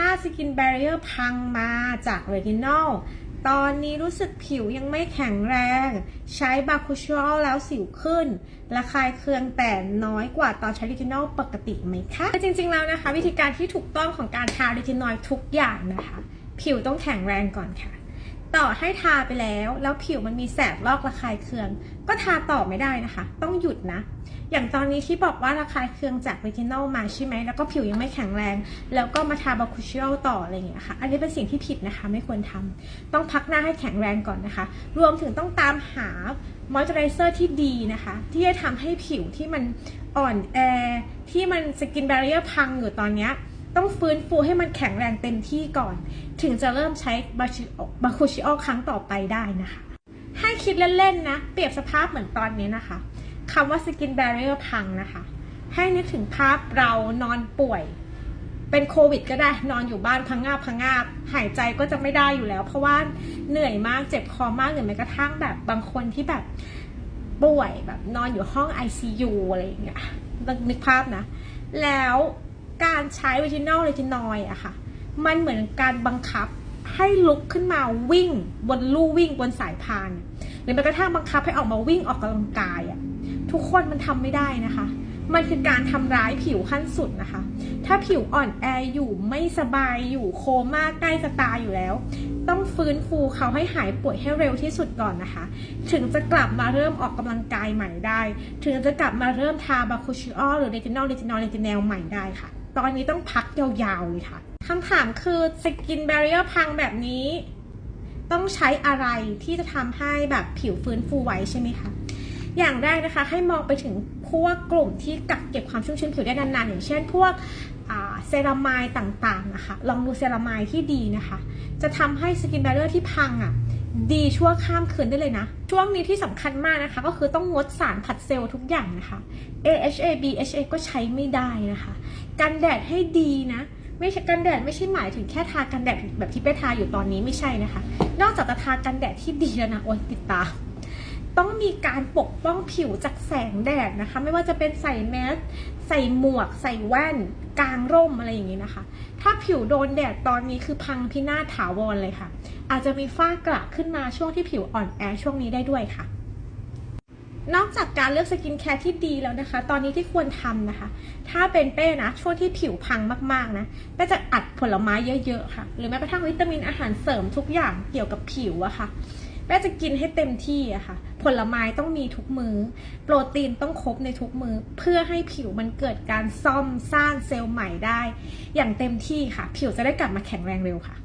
ถ้าสกินแบร r เ e อร์พังมาจากเรตินอลตอนนี้รู้สึกผิวยังไม่แข็งแรง ใช้บาคูชอลแล้วสิวขึ้น ระคายเคืองแต่น้อยกว่าตอนใช้เรตินอลปกติไหมคะจริงๆแล้วนะคะ วิธีการที่ถูกต้องของการทาเรตินอยทุกอย่างนะคะ ผิวต้องแข็งแรงก่อนค่ะ ต่อให้ทาไปแล้ว แล้วผิวมันมีแสบลอกระคายเคือง ก็ทาต่อไม่ได้นะคะ ต้องหยุดนะ อย่างตอนนี้ที่บอกว่าระคายเคืองจากเรตินอลมาใช่ไหมแล้วก็ผิวยังไม่แข็งแรง แล้วก็มาทาบาคูชิโอต่ออะไรอย่างเงี้ยค่ะ อันนี้เป็นสิ่งที่ผิดนะคะ ไม่ควรทำต้องพักหน้าให้แข็งแรงก่อนนะคะ รวมถึงต้องตามหามอยส์เจอไรเซอร์ที่ดีนะคะ ที่จะทำให้ผิวที่มันอ่อนแอที่มันสกินแบร r เ e อร์พังอยู่ตอนเนี้ย ต้องฟื้นฟูให้มันแข็งแรงเต็มที่ก่อน ถึงจะเริ่มใช้บาคูชิโอครั้งต่อไปได้นะคะ ให้คิดเล่นๆนะ เปรียบสภาพเหมือนตอนนี้นะคะคำว่าสกินแบรเ e อร์พังนะคะ ให้นึกถึงภาพเรานอนป่วย เป็นโควิดก็ได้นอนอยู่บ้านพังงาบพังงาบหายใจก็จะไม่ได้อยู่แล้ว เพราะว่าเหนื่อยมากเจ็บคอมากหรือแม้กระทั่งแบบบางคนที่แบบป่วยแบบนอนอยู่ห้อง ICU อะไรอย่างเงี้ยนึกภาพนะ แล้ว การใช้วิจินอลเรตินอยอะค่ะ มันเหมือนการบังคับให้ลุกขึ้นมาวิ่งบนลู่วิ่งบนสายพาน หรือแม้กระทั่งบังคับให้ออกมาวิ่งออกกำลังกายอะทุกคนมันทำไม่ได้นะคะ มันคือการทำร้ายผิวขั้นสุดนะคะ ถ้าผิวอ่อนแออยู่ไม่สบายอยู่โคม่าใกล้จะตายอยู่แล้ว ต้องฟื้นฟูเขาให้หายป่วยให้เร็วที่สุดก่อนนะคะ ถึงจะกลับมาเริ่มออกกำลังกายใหม่ได้ ถึงจะกลับมาเริ่มทาบาคูชิออลหรือเรตินอลเรตินอลเรตินอลใหม่ได้ค่ะ ตอนนี้ต้องพักยาวๆเลยค่ะคำถามคือสกินแบร r เ e อร์พังแบบนี้ ต้องใช้อะไรที่จะทำให้แบบผิวฟื้นฟูไวใช่ไหมคะอย่างแรกนะคะให้มองไปถึงพวกกลุ่มที่กักเก็บความชุ่มชื้นผิวได้นานๆอย่างเช่น พวกเซรามายต่างๆนะคะลองดูเซรามายที่ดีนะคะ จะทำให้สกินแบร r เ e อร์ที่พังอะ ดีชั่วข้ามคืนได้เลยนะ ช่วงนี้ที่สำคัญมากนะคะ ก็คือต้องงดสารผัดเซลล์ทุกอย่างนะคะ AHA BHA ก็ใช้ไม่ได้นะคะ กันแดดให้ดีนะไม่ใช่กันแดดไม่ใช่หมายถึงแค่ทากันแดดแบบที่ไปทาอยู่ตอนนี้ไม่ใช่นะคะ นอกจากจะทากันแดดที่ดีแล้วนะโอ๊ยติดตา ต้องมีการปกป้องผิวจากแสงแดดนะคะ ไม่ว่าจะเป็นใส่แมสใส่หมวก ใส่แว่น กลางร่มอะไรอย่างนี้นะคะ ถ้าผิวโดนแดดตอนนี้คือพังพินาศถาวรเลยค่ะ อาจจะมีฝ้ากระขึ้นมาช่วงที่ผิวอ่อนแอช่วงนี้ได้ด้วยค่ะ นอกจากการเลือกสกินแคร์ที่ดีแล้วนะคะ ตอนนี้ที่ควรทำนะคะ ถ้าเป็นเป้นะช่วงที่ผิวพังมากๆนะเป้จะอัดผลไม้เยอะๆค่ะ หรือแม้กระทั่งวิตามินอาหารเสริมทุกอย่างเกี่ยวกับผิวอะค่ะ แม่จะกินให้เต็มที่อะค่ะ ผลไม้ต้องมีทุกมือ้อ โปรตีนต้องครบในทุกมือ้อ เพื่อให้ผิวมันเกิดการซ่อมสร้างเซลล์ใหม่ได้ อย่างเต็มที่ค่ะ ผิวจะได้กลับมาแข็งแรงเร็วค่ะ